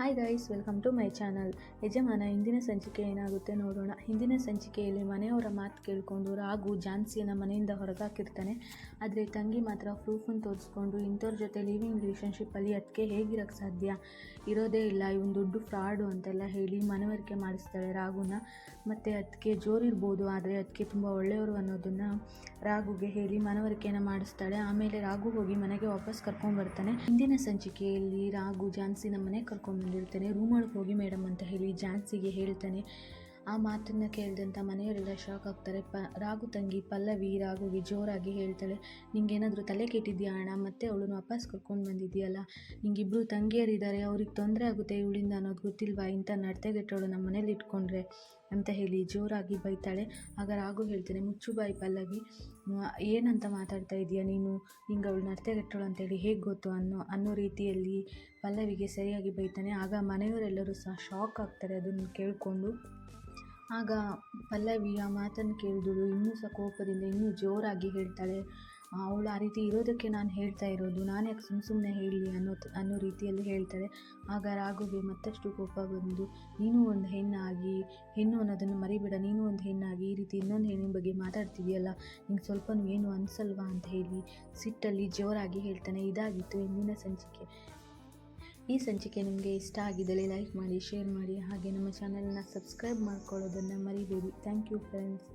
Hi guys welcome to my channel ಯಜಮಾನ, ಹಿಂದಿನ ಸಂಚಿಕೆ ಏನಾಗುತ್ತೆ ನೋಡೋಣ. ಹಿಂದಿನ ಸಂಚಿಕೆಯಲ್ಲಿ ಮನೆಯವರ ಮಾತು ಕೇಳಿಕೊಂಡು ರಾಗು ಝಾನ್ಸಿಯನ್ನು ಮನೆಯಿಂದ ಹೊರಗಾಕಿರ್ತಾನೆ. ಆದರೆ ತಂಗಿ ಮಾತ್ರ ಪ್ರೂಫನ್ನು ತೋರಿಸ್ಕೊಂಡು ಇಂಥವ್ರ ಜೊತೆ ಲಿವಿಂಗ್ ರಿಲೇಷನ್ಶಿಪ್ಪಲ್ಲಿ ಅದಕ್ಕೆ ಹೇಗಿರೋಕ್ಕೆ ಸಾಧ್ಯ? ಇರೋದೇ ಇಲ್ಲ, ಇವನು ದೊಡ್ಡ ಫ್ರಾಡು ಅಂತೆಲ್ಲ ಹೇಳಿ ಮನವರಿಕೆ ಮಾಡಿಸ್ತಾಳೆ ರಾಗುನ. ಮತ್ತು ಅದಕ್ಕೆ ಜೋರಿರ್ಬೋದು, ಆದರೆ ಅದಕ್ಕೆ ತುಂಬ ಒಳ್ಳೆಯವರು ಅನ್ನೋದನ್ನು ರಾಗುಗೆ ಹೇಳಿ ಮನವರಿಕೆಯನ್ನು ಮಾಡಿಸ್ತಾಳೆ. ಆಮೇಲೆ ರಾಗು ಹೋಗಿ ಮನೆಗೆ ವಾಪಸ್ ಕರ್ಕೊಂಡ್ಬರ್ತಾನೆ ಹಿಂದಿನ ಸಂಚಿಕೆಯಲ್ಲಿ ರಾಗು ಝಾನ್ಸಿನ ಮನೆಗೆ ಕರ್ಕೊಂಡ್ಬಂದಿರ್ತಾನೆ ರೂಮ್ ರೂಮೊಳಗೆ ಹೋಗಿ ಮೇಡಮ್ ಅಂತ ಹೇಳಿ ಝಾನ್ಸಿಗೆ ಹೇಳ್ತಾನೆ. ಆ ಮಾತನ್ನು ಕೇಳಿದಂಥ ಮನೆಯವರೆಲ್ಲ ಶಾಕ್ ಆಗ್ತಾರೆ. ಪ ರಾಗು ತಂಗಿ ಪಲ್ಲವಿ ರಾಗುಗೆ ಜೋರಾಗಿ ಹೇಳ್ತಾಳೆ, ನಿಂಗೇನಾದರೂ ತಲೆ ಕೆಟ್ಟಿದ್ಯಾ ಅಣ್ಣ? ಮತ್ತೆ ಅವಳನ್ನು ವಾಪಸ್ ಕರ್ಕೊಂಡು ಬಂದಿದ್ಯಲ್ಲ? ನಿಂಗಿಬ್ಬರು ತಂಗಿಯರಿದ್ದಾರೆ, ಅವ್ರಿಗೆ ತೊಂದರೆ ಆಗುತ್ತೆ ಇವಳಿಂದ ಅನ್ನೋದು ಗೊತ್ತಿಲ್ವಾ? ಇಂಥ ನಡ್ತೆಗೆಟ್ಟವಳು ನಮ್ಮ ಮನೇಲಿ ಇಟ್ಕೊಂಡ್ರೆ. ಅಂತ ಹೇಳಿ ಜೋರಾಗಿ ಬೈತಾಳೆ. ಆಗ ರಾಘು ಹೇಳ್ತಾನೆ, ಮುಚ್ಚು ಬಾಯಿ ಪಲ್ಲವಿ ಏನಂತ ಮಾತಾಡ್ತಾ ಇದೀಯ ನೀನು? ನಿಂಗೆ ಅವಳು ಅಂತ ಅಂತೇಳಿ ಹೇಗೆ ಗೊತ್ತು ಅನ್ನೋ ಅನ್ನೋ ರೀತಿಯಲ್ಲಿ ಪಲ್ಲವಿಗೆ ಸರಿಯಾಗಿ ಬೈತಾನೆ. ಆಗ ಮನೆಯವರೆಲ್ಲರೂ ಸಹ ಶಾಕ್ ಆಗ್ತಾರೆ ಅದನ್ನು ಕೇಳಿಕೊಂಡು. ಆಗ ಪಲ್ಲವಿ ಆ ಮಾತನ್ನು ಕೇಳಿದಳು. ಇನ್ನೂ ಸಹ ಕೋಪದಿಂದ ಇನ್ನೂ ಜೋರಾಗಿ ಹೇಳ್ತಾಳೆ ಅವಳು ಆ ರೀತಿ ಇರೋದಕ್ಕೆ ನಾನು ಹೇಳ್ತಾ ಇರೋದು. ನಾನು ಯಾಕೆ ಸುಮ್ಮ ಸುಮ್ಮನೆ ಹೇಳಲಿ ಅನ್ನೋ ಅನ್ನೋ ರೀತಿಯಲ್ಲಿ ಹೇಳ್ತಾರೆ. ಆಗ ರಾಘುಗೆ ಮತ್ತಷ್ಟು ಕೋಪ ಬಂದು, ನೀನು ಒಂದು ಹೆಣ್ಣಾಗಿ, ಹೆಣ್ಣು ಅನ್ನೋದನ್ನು ಮರಿಬೇಡ, ನೀನು ಒಂದು ಹೆಣ್ಣಾಗಿ, ಈ ರೀತಿ ಇನ್ನೊಂದು ಹೆಣ್ಣಿನ ಬಗ್ಗೆ ಮಾತಾಡ್ತಿದೆಯಲ್ಲ, ನಿಂಗೆ ಸ್ವಲ್ಪ ಏನು ಅನಿಸಲ್ವಾ ಅಂತ ಹೇಳಿ ಸಿಟ್ಟಲ್ಲಿ ಜೋರಾಗಿ ಹೇಳ್ತಾನೆ. ಇದಾಗಿತ್ತು ಇಂದಿನ ಸಂಚಿಕೆ. ಈ ಸಂಚಿಕೆ ನಿಮಗೆ ಇಷ್ಟ ಆಗಿದ್ದಲ್ಲಿ ಲೈಕ್ ಮಾಡಿ, ಶೇರ್ ಮಾಡಿ, ಹಾಗೆ ನಮ್ಮ ಚಾನಲ್ನ ಸಬ್ಸ್ಕ್ರೈಬ್ ಮಾಡ್ಕೊಳ್ಳೋದನ್ನು ಮರಿಬೇಡಿ. Thank you friends.